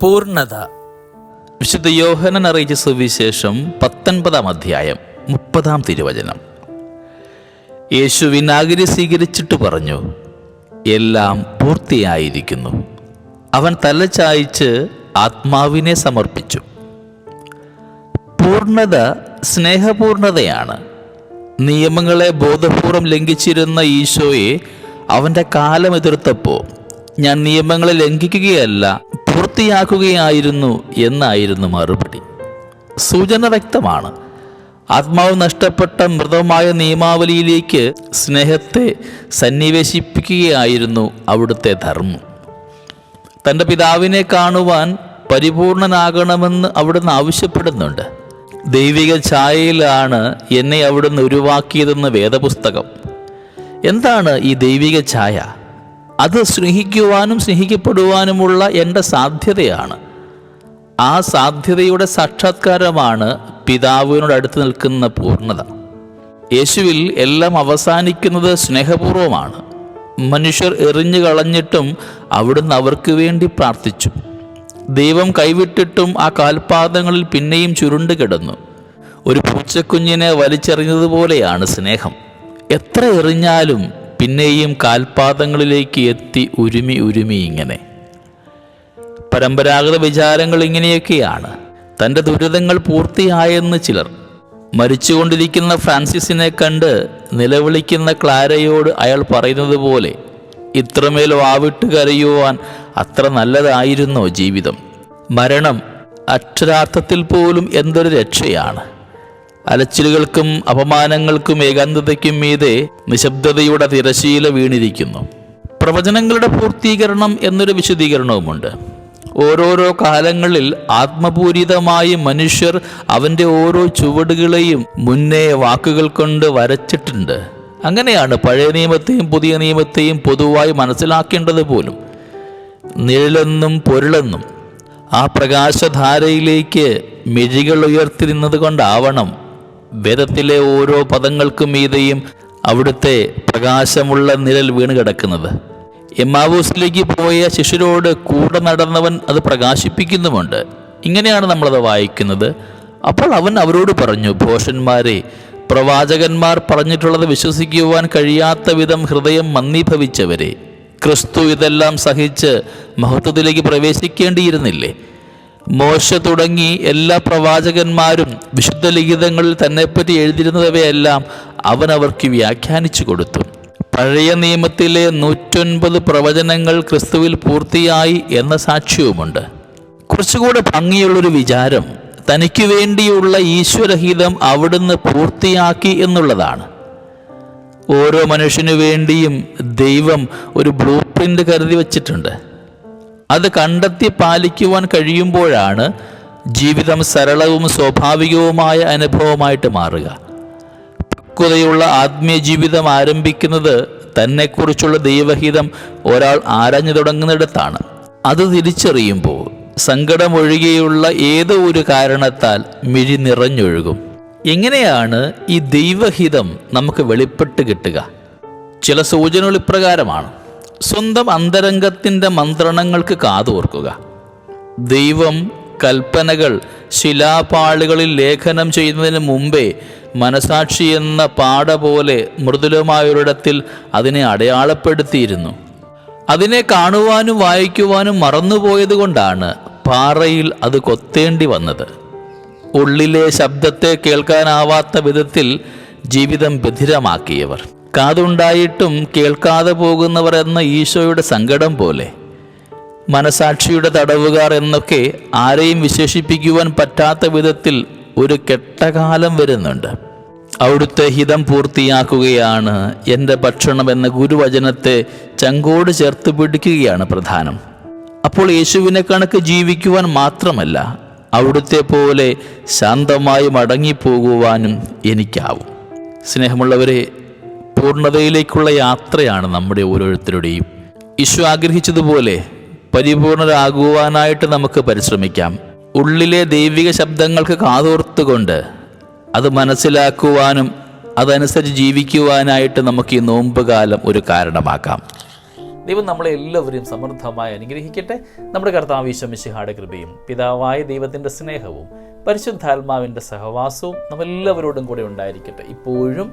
പൂർണത. വിശുദ്ധ യോഹനൻ അറിയിച്ച സുവിശേഷം പത്തൊൻപതാം അധ്യായം മുപ്പതാം തിരുവചനം. യേശു വിനാഗിരി സ്വീകരിച്ചിട്ട് പറഞ്ഞു എല്ലാം പൂർത്തിയായിരിക്കുന്നു. അവൻ തല ചായച്ച് ആത്മാവിനെ സമർപ്പിച്ചു. പൂർണത സ്നേഹപൂർണതയാണ്. നിയമങ്ങളെ ബോധപൂർവം ലംഘിച്ചിരുന്ന ഈശോയെ അവന്റെ കാലം എതിർത്തപ്പോൾ ഞാൻ നിയമങ്ങളെ ലംഘിക്കുകയല്ല പൂർത്തിയാക്കുകയായിരുന്നു എന്നായിരുന്നു മറുപടി. സൂചന വ്യക്തമാണ്. ആത്മാവ് നഷ്ടപ്പെട്ട മൃതമായ നിയമാവലിയിലേക്ക് സ്നേഹത്തെ സന്നിവേശിപ്പിക്കുകയായിരുന്നു അവിടുത്തെ ധർമ്മം. തന്റെ പിതാവിനെ കാണുവാൻ പരിപൂർണനാകണമെന്ന് അവിടുന്ന് ആവശ്യപ്പെടുന്നുണ്ട്. ദൈവിക ഛായയിലാണ് എന്നെ അവിടുന്ന് ഉരുവാക്കിയതെന്ന് വേദപുസ്തകം. എന്താണ് ഈ ദൈവിക ഛായ? അത് സ്നേഹിക്കുവാനും സ്നേഹിക്കപ്പെടുവാനുമുള്ള എന്റെ സാധ്യതയാണ്. ആ സാധ്യതയുടെ സാക്ഷാത്കാരമാണ് പിതാവിനോട് അടുത്ത് നിൽക്കുന്ന പൂർണത. യേശുവിൽ എല്ലാം അവസാനിക്കുന്നത് സ്നേഹപൂർവമാണ്. മനുഷ്യർ എറിഞ്ഞു കളഞ്ഞിട്ടും അവിടുന്ന് അവർക്ക് വേണ്ടി പ്രാർത്ഥിച്ചു. ദൈവം കൈവിട്ടിട്ടും ആ കാൽപാദങ്ങളിൽ പിന്നെയും ചുരുണ്ട് കിടന്നു. ഒരു പൂച്ചക്കുഞ്ഞിനെ വലിച്ചെറിഞ്ഞതുപോലെയാണ് സ്നേഹം. എത്ര എറിഞ്ഞാലും പിന്നെയും കാൽപാദങ്ങളിലേക്ക് എത്തി ഉരുമി ഉരുമി ഇങ്ങനെ. പരമ്പരാഗത വിചാരങ്ങൾ ഇങ്ങനെയൊക്കെയാണ്. തന്റെ ദുരിതങ്ങൾ പൂർത്തിയായെന്ന് ചിലർ. മരിച്ചുകൊണ്ടിരിക്കുന്ന ഫ്രാൻസിസിനെ കണ്ട് നിലവിളിക്കുന്ന ക്ലാരയോട് അയാൾ പറയുന്നത് പോലെ ഇത്രമേൽ വാവിട്ട് കരയുവാൻ അത്ര നല്ലതായിരുന്നോ ജീവിതം? മരണം അക്ഷരാർത്ഥത്തിൽ പോലും എന്തൊരു രക്ഷയാണ്? അലച്ചിലുകൾക്കും അപമാനങ്ങൾക്കും ഏകാന്തതയ്ക്കും മീതെ നിശബ്ദതയുടെ തിരശീല വീണിരിക്കുന്നു. പ്രവചനങ്ങളുടെ പൂർത്തീകരണം എന്നൊരു വിശദീകരണവുമുണ്ട്. ഓരോരോ കാലങ്ങളിൽ ആത്മപൂരിതമായി മനുഷ്യർ അവന്റെ ഓരോ ചുവടുകളെയും മുന്നേ വാക്കുകൾ കൊണ്ട് വരച്ചിട്ടുണ്ട്. അങ്ങനെയാണ് പഴയ നിയമത്തെയും പുതിയ നിയമത്തെയും പൊതുവായി മനസ്സിലാക്കേണ്ടത് പോലും. നിഴലെന്നും പൊരുളെന്നും ആ പ്രകാശധാരയിലേക്ക് മിഴികൾ ഉയർത്തി കൊണ്ടാവണം വേദത്തിലെ ഓരോ പദങ്ങൾക്കും മീതെയും അവിടുത്തെ പ്രകാശമുള്ള നിഴൽ വീണ് കിടക്കുന്നത് എമ്മാവൂസിലേക്ക് പോയ ശിശുരോട് കൂടെ നടന്നവൻ അത് പ്രകാശിപ്പിക്കുന്നുമുണ്ട്. ഇങ്ങനെയാണ് നമ്മളത് വായിക്കുന്നത്. അപ്പോൾ അവൻ അവരോട് പറഞ്ഞു ഭോഷന്മാരെ പ്രവാചകന്മാർ പറഞ്ഞിട്ടുള്ളത് വിശ്വസിക്കുവാൻ കഴിയാത്ത വിധം ഹൃദയം മന്ദീഭവിച്ചവരെ ക്രിസ്തു ഇതെല്ലാം സഹിച്ച് മഹത്വത്തിലേക്ക് പ്രവേശിക്കേണ്ടിയിരുന്നില്ലേ? മോശ തുടങ്ങി എല്ലാ പ്രവാചകന്മാരും വിശുദ്ധ ലിഖിതങ്ങളിൽ തന്നെപ്പറ്റി എഴുതിയിരുന്നവയെല്ലാം അവൻ അവർക്ക് വ്യാഖ്യാനിച്ചു കൊടുത്തു. പഴയ നിയമത്തിലെ നൂറ്റൊൻപത് പ്രവചനങ്ങൾ ക്രിസ്തുവിൽ പൂർത്തിയായി എന്ന സാക്ഷ്യവുമുണ്ട്. കുറച്ചുകൂടെ ഭംഗിയുള്ളൊരു വിചാരം തനിക്ക് വേണ്ടിയുള്ള ഈശ്വരഹിതം അവിടുന്ന് പൂർത്തിയാക്കി എന്നുള്ളതാണ്. ഓരോ മനുഷ്യനു വേണ്ടിയും ദൈവം ഒരു ബ്ലൂ പ്രിന്റ് കരുതി വച്ചിട്ടുണ്ട്. അത് കണ്ടെത്തി പാലിക്കുവാൻ കഴിയുമ്പോഴാണ് ജീവിതം സരളവും സ്വാഭാവികവുമായ അനുഭവമായിട്ട് മാറുക. പക്വതയുള്ള ആത്മീയ ജീവിതം ആരംഭിക്കുന്നത് തന്നെക്കുറിച്ചുള്ള ദൈവഹിതം ഒരാൾ ആരാഞ്ഞു തുടങ്ങുന്നിടത്താണ്. അത് തിരിച്ചറിയുമ്പോൾ സങ്കടമൊഴികെയുള്ള ഏതോ ഒരു കാരണത്താൽ മിഴി നിറഞ്ഞൊഴുകും. എങ്ങനെയാണ് ഈ ദൈവഹിതം നമുക്ക് വെളിപ്പെട്ട് കിട്ടുക? ചില സൂചനകൾ ഇപ്രകാരമാണ്. സ്വന്തം അന്തരംഗത്തിന്റെ മന്ത്രണങ്ങൾക്ക് കാതോർക്കുക. ദൈവം കൽപ്പനകൾ ശിലാപാളുകളിൽ ലേഖനം ചെയ്യുന്നതിന് മുമ്പേ മനസാക്ഷി എന്ന പാട പോലെ മൃദുലമായൊരിടത്തിൽ അതിനെ അടയാളപ്പെടുത്തിയിരുന്നു. അതിനെ കാണുവാനും വായിക്കുവാനും മറന്നുപോയതുകൊണ്ടാണ് പാറയിൽ അത് കൊത്തേണ്ടി വന്നത്. ഉള്ളിലെ ശബ്ദത്തെ കേൾക്കാനാവാത്ത വിധത്തിൽ ജീവിതം ബധിരമാക്കിയവർ. കാതുണ്ടായിട്ടും കേൾക്കാതെ പോകുന്നവർ എന്ന ഈശോയുടെ സങ്കടം പോലെ. മനസാക്ഷിയുടെ തടവുകാർ എന്നൊക്കെ ആരെയും വിശേഷിപ്പിക്കുവാൻ പറ്റാത്ത വിധത്തിൽ ഒരു കെട്ടകാലം വരുന്നുണ്ട്. അവിടുത്തെ ഹിതം പൂർത്തിയാക്കുകയാണ് എന്റെ ഭക്ഷണം എന്ന ഗുരുവചനത്തെ ചങ്കോട് ചേർത്ത് പിടിക്കുകയാണ് പ്രധാനം. അപ്പോൾ യേശുവിനെ കണക്ക് ജീവിക്കുവാൻ മാത്രമല്ല അവിടുത്തെ പോലെ ശാന്തമായി മടങ്ങിപ്പോകുവാനും എനിക്കാവും. സ്നേഹമുള്ളവരെ പൂർണതയിലേക്കുള്ള യാത്രയാണ് നമ്മുടെ ഓരോരുത്തരുടെയും. ഈശോ ആഗ്രഹിച്ചതുപോലെ പരിപൂർണരാകുവാനായിട്ട് നമുക്ക് പരിശ്രമിക്കാം. ഉള്ളിലെ ദൈവിക ശബ്ദങ്ങൾക്ക് കാതോർത്തുകൊണ്ട് അത് മനസ്സിലാക്കുവാനും അതനുസരിച്ച് ജീവിക്കുവാനായിട്ട് നമുക്ക് ഈ നോമ്പ് കാലം ഒരു കാരണമാക്കാം. ദൈവം നമ്മളെ എല്ലാവരെയും സമൃദ്ധമായി അനുഗ്രഹിക്കട്ടെ. നമ്മുടെ കർത്താവിശ്വമിശിഹാടെ കൃപയും പിതാവായ ദൈവത്തിന്റെ സ്നേഹവും പരിശുദ്ധാത്മാവിന്റെ സഹവാസവും നമ്മെല്ലാവരോടും കൂടെ ഉണ്ടായിരിക്കട്ടെ. ഇപ്പോഴും